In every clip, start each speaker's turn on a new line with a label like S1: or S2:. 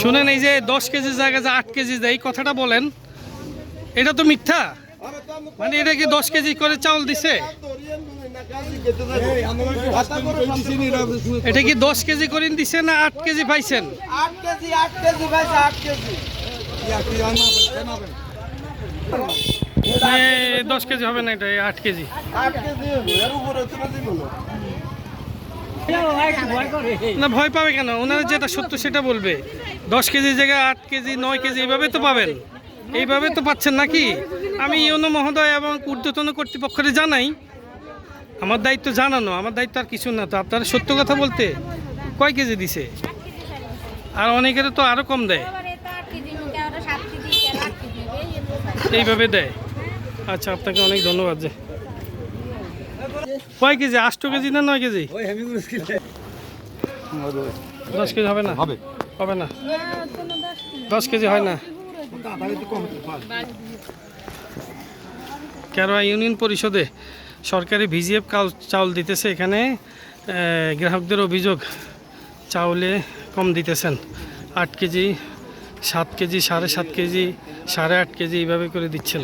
S1: শুনেন এই যে দশ কেজি জায়গায় যে আট কেজি দেয় এই কথাটা বলেন, এটা তো মিথ্যা? মানে এটা কি দশ কেজি করে চাউল দিছে? এটা কি দশ কেজি করে দিছে না আট কেজি পাইছেন? দশ কেজি হবে না এটা আট কেজি
S2: আট কেজি। না,
S1: ভয় পাবে কেন? ওনারা যেটা সত্য সেটা বলবে। দশ কেজি জায়গায় আট কেজি, নয় কেজি, এইভাবে তো পাবেন। এইভাবে তো পাচ্ছেন নাকি? আমি ইউনো মহোদয় এবং ঊর্ধ্বতন কর্তৃপক্ষকে জানাই। আমার দায়িত্ব জানানো, আমার দায়িত্ব আর কিছু না। তো আপনারা সত্য কথা বলতে কয় কেজি দিছে? আর অনেকের তো আরও কম দেয়। এইভাবে দেয়। আচ্ছা আপনাকে অনেক ধন্যবাদ যে কয় কেজি? আষ্ট কেজি না নয় কেজি? দশ কেজি হবে না? হবে। হবে না? দশ কেজি হয় না? কেরোয়া ইউনিয়ন পরিষদে সরকারি ভিজিএফ চাউল দিতেছে। এখানে গ্রাহকদের অভিযোগ চাউলে কম দিতেছেন। আট কেজি সাত কেজি সাড়ে সাত কেজি সাড়ে আট কেজি এইভাবে করে দিচ্ছেন।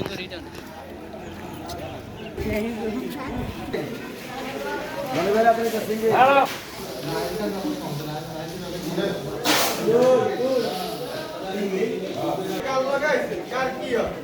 S2: কাল লাগাইছে কার কি হবে